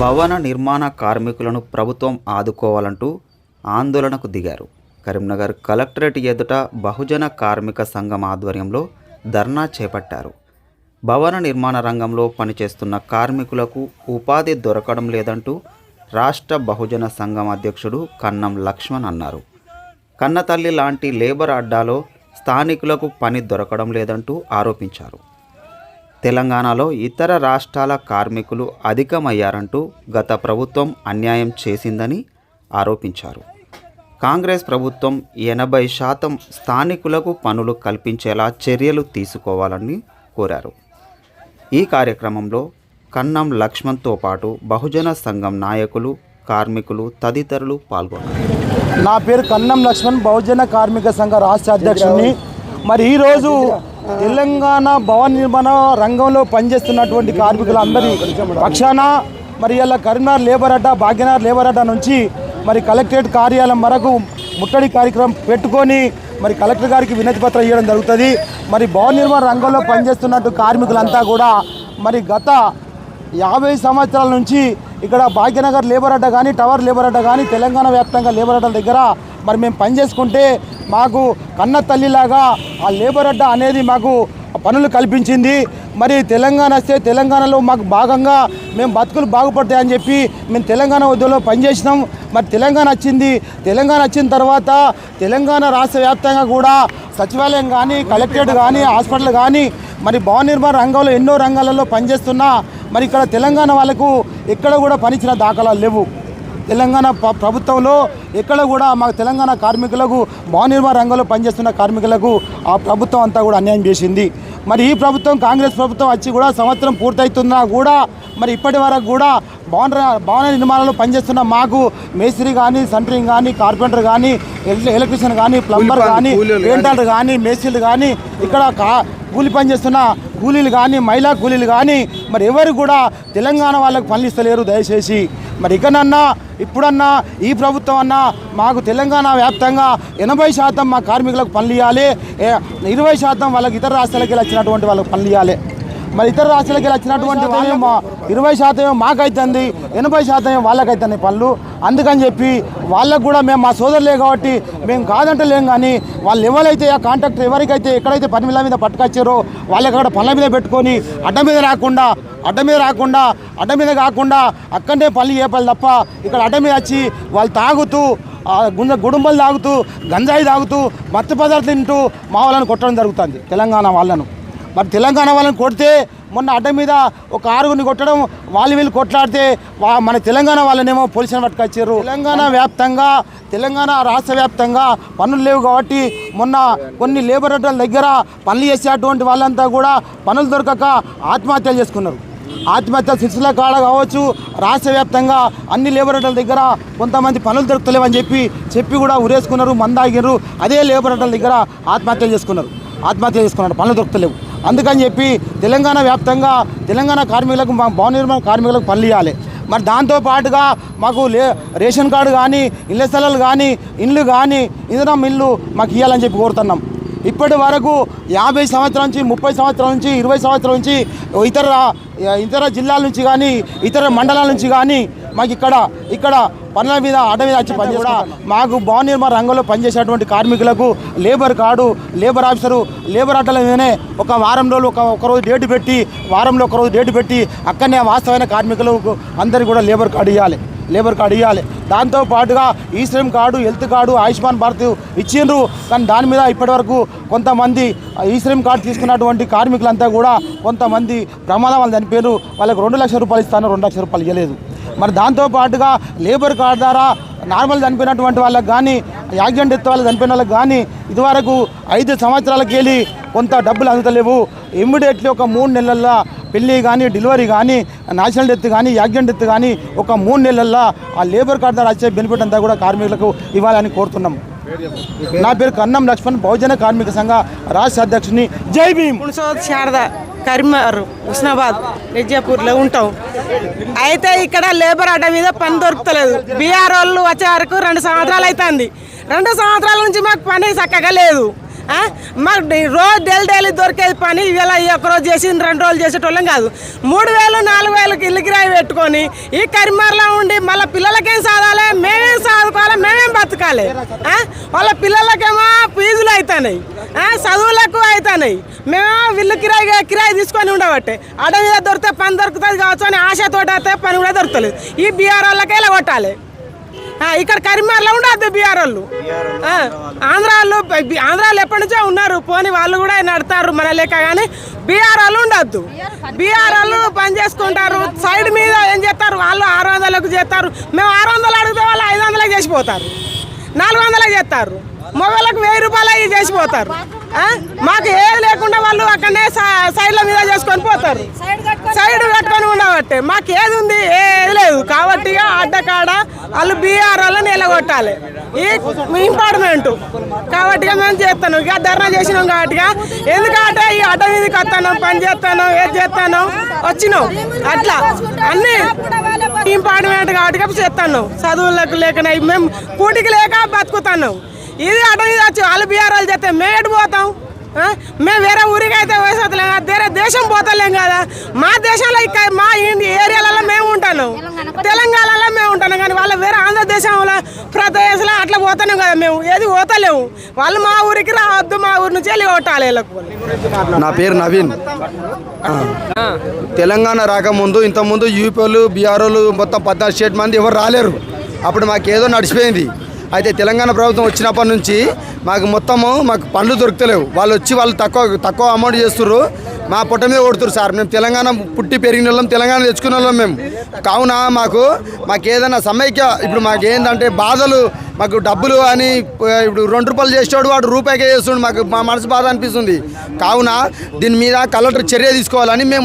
భవన నిర్మాణ కార్మికులను ప్రభుత్వం ఆదుకోవాలంటూ ఆందోళనకు దిగారు. కరీంనగర్ కలెక్టరేట్ ఎదుట బహుజన కార్మిక సంఘం ఆధ్వర్యంలో ధర్నా చేపట్టారు. భవన నిర్మాణ రంగంలో పనిచేస్తున్న కార్మికులకు ఉపాధి దొరకడం లేదంటూ రాష్ట్ర బహుజన సంఘం అధ్యక్షుడు కన్నం లక్ష్మణ్ అన్నారు. కన్నతల్లి లాంటి లేబర్ అడ్డాలో స్థానికులకు పని దొరకడం లేదంటూ ఆరోపించారు. తెలంగాణలో ఇతర రాష్ట్రాల కార్మికులు అధికమయ్యారంటూ గత ప్రభుత్వం అన్యాయం చేసిందని ఆరోపించారు. కాంగ్రెస్ ప్రభుత్వం ఎనభై శాతం స్థానికులకు పనులు కల్పించేలా చర్యలు తీసుకోవాలని కోరారు. ఈ కార్యక్రమంలో కన్నం లక్ష్మణ్తో పాటు బహుజన సంఘం నాయకులు కార్మికులు తదితరులు పాల్గొన్నారు. నా పేరు కన్నం లక్ష్మణ్ బహుజన కార్మిక సంఘ రాష్ట్ర అధ్యక్షుడిని మరి ఈరోజు తెలంగాణ భవన నిర్మాణ రంగంలో పనిచేస్తున్నటువంటి కార్మికులందరి పక్షాన మరి ఇలా కరీంనగర్ లేబర్ అడ్డా భాగ్యనగర్ లేబర్ అడ్డా నుంచి మరి కలెక్టరేట్ కార్యాలయం వరకు ముట్టడి కార్యక్రమం పెట్టుకొని మరి కలెక్టర్ గారికి వినతి పత్రం ఇవ్వడం జరుగుతుంది. మరి భవన నిర్మాణ రంగంలో పనిచేస్తున్నట్టు కార్మికులంతా కూడా మరి గత యాభై సంవత్సరాల నుంచి ఇక్కడ భాగ్యనగర్ లేబర్ అడ్డ కానీ టవర్ లేబర్ అడ్డ కానీ తెలంగాణ వ్యాప్తంగా లేబర్ అడ్డల దగ్గర మరి మేము పనిచేసుకుంటే మాకు కన్న తల్లిలాగా ఆ లేబర్ అడ్డ అనేది మాకు పనులు కల్పించింది. మరి తెలంగాణ వస్తే తెలంగాణలో మాకు భాగంగా మేము బతుకులు బాగుపడతాయని చెప్పి మేము తెలంగాణ ఉద్యోగంలో పనిచేసినాం. మరి తెలంగాణ వచ్చింది. తెలంగాణ వచ్చిన తర్వాత తెలంగాణ రాష్ట్ర వ్యాప్తంగా కూడా సచివాలయం కానీ కలెక్టరేట్ కానీ హాస్పిటల్ కానీ మరి భవన నిర్మాణ రంగంలో ఎన్నో రంగాలలో పనిచేస్తున్నా. మరి ఇక్కడ తెలంగాణ వాళ్ళకు ఎక్కడ కూడా పనిచిన దాఖలాలు లేవు. తెలంగాణ ప్ర- ప్రభుత్వంలో ఎక్కడ కూడా మా తెలంగాణ కార్మికులకు భవన నిర్మాణ రంగంలో పనిచేస్తున్న కార్మికులకు ఆ ప్రభుత్వం అంతా కూడా అన్యాయం చేసింది. మరి ఈ ప్రభుత్వం కాంగ్రెస్ ప్రభుత్వం వచ్చి కూడా సంవత్సరం పూర్తవుతున్నా కూడా మరి ఇప్పటి వరకు కూడా భవన భవన నిర్మాణంలో పనిచేస్తున్న మాకు మేస్త్రి కానీ సెంటరింగ్ కానీ కార్పెంటర్ కానీ ఎల- ఎలక్ట్రీషియన్ కానీ ప్లంబర్ కానీ పెయింటర్ కానీ మేస్త్రీలు కానీ ఇక్కడ కా కూలి పని చేస్తున్న కూలీలు కానీ మహిళా కూలీలు కానీ మరి ఎవరు కూడా తెలంగాణ వాళ్ళకు పనిస్తలేరు దయచేసి. మరి ఇకనన్నా ఇప్పుడన్నా ఈ ప్రభుత్వం అన్నా మాకు తెలంగాణ వ్యాప్తంగా ఎనభై శాతం మా కార్మికులకు పనులు ఇవ్వాలి ఇరవై శాతం వాళ్ళకి ఇతర రాష్ట్రాలకి వచ్చినటువంటి వాళ్ళకి పనులు ఇవ్వాలి మరి ఇతర రాష్ట్రాలకి వచ్చినటువంటి ఇరవై శాతం మాకైతుంది ఎనభై శాతం వాళ్ళకైతుంది పనులు. అందుకని చెప్పి వాళ్ళకు కూడా మేము మా సోదరులే కాబట్టి మేము కాదంటలేం కానీ వాళ్ళు ఎవరైతే ఆ కాంట్రాక్టర్ ఎవరికైతే ఎక్కడైతే పని మీద మీద పట్టుకొచ్చారో వాళ్ళకి అక్కడ పనుల మీద పెట్టుకొని అడ్డ మీద రాకుండా అడ్డ మీద రాకుండా అడ్డ మీద కాకుండా అక్కడనే పనులు చేపాలి తప్ప ఇక్కడ అడ్డ మీద వచ్చి వాళ్ళు తాగుతూ గుంజ గుడుంబలు తాగుతూ గంజాయి తాగుతూ మత్తు పదార్థాలు తింటూ మా వాళ్ళని కొట్టడం జరుగుతుంది తెలంగాణ వాళ్ళను. మరి తెలంగాణ వాళ్ళని కొడితే మొన్న అడ్డ మీద ఒక ఆరుగురిని కొట్టడం వాళ్ళు వీళ్ళు కొట్లాడితే వా మన తెలంగాణ వాళ్ళనేమో పోలీసులు పట్టుకొచ్చారు తెలంగాణ వ్యాప్తంగా తెలంగాణ రాష్ట్ర వ్యాప్తంగా పనులు లేవు కాబట్టి మొన్న కొన్ని లేబర్ అడ్డల దగ్గర పనులు చేసేటువంటి వాళ్ళంతా కూడా పనులు దొరకక ఆత్మహత్యలు చేసుకున్నారు. ఆత్మహత్య శిశుల కాడ కావచ్చు రాష్ట్ర వ్యాప్తంగా అన్ని లేబర్ అడ్డల దగ్గర కొంతమంది పనులు దొరుకుతలేవని చెప్పి చెప్పి కూడా ఉరేసుకున్నారు మందాగిరు అదే లేబర్ అడ్డల దగ్గర ఆత్మహత్యలు చేసుకున్నారు. ఆత్మహత్య చేసుకున్నారు పనులు దొరుకుతలేవు. అందుకని చెప్పి తెలంగాణ వ్యాప్తంగా తెలంగాణ కార్మికులకు మా భవన నిర్మాణ కార్మికులకు పనులు ఇవ్వాలి. మరి దాంతోపాటుగా మాకు లే రేషన్ కార్డు కానీ ఇళ్ళ స్థలాలు కానీ ఇండ్లు కానీ ఇంధనం ఇల్లు మాకు ఇవ్వాలని చెప్పి కోరుతున్నాం. ఇప్పటి వరకు యాభై సంవత్సరాల నుంచి ముప్పై సంవత్సరాల నుంచి ఇరవై సంవత్సరాల నుంచి ఇతర ఇతర జిల్లాల నుంచి కానీ ఇతర మండలాల నుంచి కానీ మాకు ఇక్కడ ఇక్కడ పనుల మీద అడ్డ మీద వచ్చి పని కూడా మాకు భవన నిర్మాణ రంగంలో పనిచేసేటువంటి కార్మికులకు labour card labour officer labour అడ్డల మీదనే ఒక వారం రోజులు ఒక ఒకరోజు డేట్ పెట్టి వారంలో ఒకరోజు డేట్ పెట్టి అక్కడనే వాస్తవమైన కార్మికులకు అందరికీ కూడా లేబర్ కార్డు ఇవ్వాలి లేబర్ కార్డు ఇవ్వాలి దాంతో పాటుగా ఈ Shram card health card Ayushman Bharat ఇచ్చిండ్రు. కానీ దాని మీద ఇప్పటివరకు కొంతమంది ఈ శ్రమ్ కార్డు తీసుకున్నటువంటి కార్మికులంతా కూడా కొంతమంది ప్రమాదం వాళ్ళు చనిపోయారు వాళ్ళకి రెండు లక్షల రూపాయలు ఇస్తాను రెండు లక్షల రూపాయలు ఇవ్వలేదు మరి దాంతో పాటుగా లేబర్ కార్డు ద్వారా నార్మల్ చనిపోయినటువంటి వాళ్ళకి కానీ యాక్సిడెంట్ ఎత్తు వాళ్ళు చనిపోయిన వాళ్ళకి కానీ ఇదివరకు ఐదు సంవత్సరాలకి వెళ్ళి కొంత డబ్బులు అందుతలేవు. ఇమ్మీడియట్లీ ఒక మూడు నెలల్లో పెళ్ళి కానీ డెలివరీ కానీ నేషనల్ డెత్ కానీ యాక్సిడెంట్ డెత్ కానీ ఒక మూడు నెలల్లో ఆ లేబర్ కార్డు ద్వారా వచ్చే బెనిఫిట్ అంతా కూడా కార్మికులకు ఇవ్వాలని కోరుతున్నాం. నా పేరు కన్నం లక్ష్మణ్ బహుజన కార్మిక సంఘ రాష్ట్ర అధ్యక్షుని. జై భీమ్! శారద. కరీంనగర్ హుస్నాబాద్ నిజాపూర్లో ఉంటాం. అయితే ఇక్కడ లేబర్ అడ్డ మీద పని దొరుకుతలేదు. బీఆర్ వాళ్ళు వచ్చే వరకు రెండు సంవత్సరాలు అవుతుంది రెండు సంవత్సరాల నుంచి మాకు పని చక్కగా లేదు. మాకు రోజు డైలీ డైలీ దొరికేది పని ఇవాళ ఈ రోజు చేసి రెండు రోజులు చేసేటోళ్ళం కాదు. మూడు వేలు నాలుగు వేలకి ఇల్లు చేసుకొని ఈ కరిమర్లో ఉండి మళ్ళీ పిల్లలకేం సాధాలి? మేమేం సాదుకోవాలి? మేమేం బతకాలి? వాళ్ళ పిల్లలకేమో ఫీజులు అవుతున్నాయి చదువులకు అవుతున్నాయి మేము వీళ్ళు కిరాయి కిరాయి తీసుకొని ఉండబట్టే. అడవి దొరికితే పని దొరుకుతుంది కావచ్చు అని ఆశతోటి అయితే పని కూడా దొరుకుతలేదు. ఈ బీఆర్ వాళ్ళకే ఇలా కొట్టాలి. ఇక్కడ కరీంనగర్లో ఉండద్దు బీఆర్ వాళ్ళు. ఆ, ఆంధ్ర వాళ్ళు. బి- ఆంధ్ర వాళ్ళు ఎప్పటి నుంచో ఉన్నారు. పోని వాళ్ళు కూడా నడతారు మన లెక్క కానీ బీఆర్ వాళ్ళు ఉండద్దు. బీఆర్ వాళ్ళు పని చేసుకుంటారు. సైడ్ మీద ఏం చేస్తారు? వాళ్ళు ఆరు వందలకు చేస్తారు. మేము ఆరు వందలు అడిగితే వాళ్ళు ఐదు వందలకు చేసిపోతారు నాలుగు వందలకు చేస్తారు. మొబైల్కి వెయ్యి రూపాయలు అవి చేసిపోతారు? మాకు ఏది లేకుండా వాళ్ళు అక్కడనే సైడ్ల మీద చేసుకొని పోతారు. సైడ్ కట్టుకొని ఉండబట్టే. మాకు ఏది ఉంది ఏది లేదు. కాబట్టి అడ్డకాడ వాళ్ళు బీఆర్ వాళ్ళని నిలగొట్టాలి. ఈ ఇంపార్ట్మెంట్. కాబట్టి ఇక మేము చేస్తాను. ఇక ధర్నా చేసినాం కాబట్టి ఎందుకంటే ఈ అడ్డ మీదకి వస్తాను పని చేస్తాను ఏది చేస్తాను వచ్చినాం. అట్లా. అన్ని ఇంపార్ట్మెంట్ కాబట్టి చేస్తాను. చదువులకు లేక మేము కూటికి లేక బతుకుతాను. ఇది అడ్డ మీద వచ్చి వాళ్ళు బీఆర్ వాళ్ళు చేస్తే మేము ఎటు పోతాం? మేము వేరే ఊరికి అయితే వేసతలేం కదా వేరే దేశం పోతలేం కదా. మా దేశంలో ఇక్కడ మా ఇండి ఏరియాలలో మేము ఉంటాను. తెలంగాణలో మేము ఉంటాను కానీ వాళ్ళ వేరే ఆంధ్రదేశంలో ప్రదేశంలో అట్లా పోతున్నాం కదా మేము. ఏది పోతలేము వాళ్ళు మా ఊరికి రావద్దు మా ఊరి నుంచి వెళ్ళి కొట్టాలి నా పేరు నవీన్. తెలంగాణ రాకముందు ఇంతకుముందు యూపీలు బీఆర్ఓలు మొత్తం పద్నాలుగు స్టేట్ మంది ఎవరు రాలేరు. అప్పుడు మాకు ఏదో నడిచిపోయింది. అయితే తెలంగాణ ప్రభుత్వం వచ్చినప్పటి నుంచి మాకు మొత్తము మాకు పనులు దొరుకుతలేవు. వాళ్ళు వచ్చి వాళ్ళు తక్కువ తక్కువ అమౌంట్ చేస్తుర్రు. మా పొట్ట మీద కొడుతురు సార్. మేము తెలంగాణ పుట్టి పెరిగిన వాళ్ళం తెలంగాణ తెచ్చుకున్న వాళ్ళం మేము. కావున మాకు మాకు ఏదైనా సమైక్య ఇప్పుడు మాకు ఏంటంటే బాధలు మాకు డబ్బులు అని ఇప్పుడు రెండు రూపాయలు చేసేవాడు వాడు రూపాయికే చేస్తుండు. మాకు మా మనసు బాధ అనిపిస్తుంది. కావున దీని మీద కలెక్టర్ చర్య తీసుకోవాలని మేము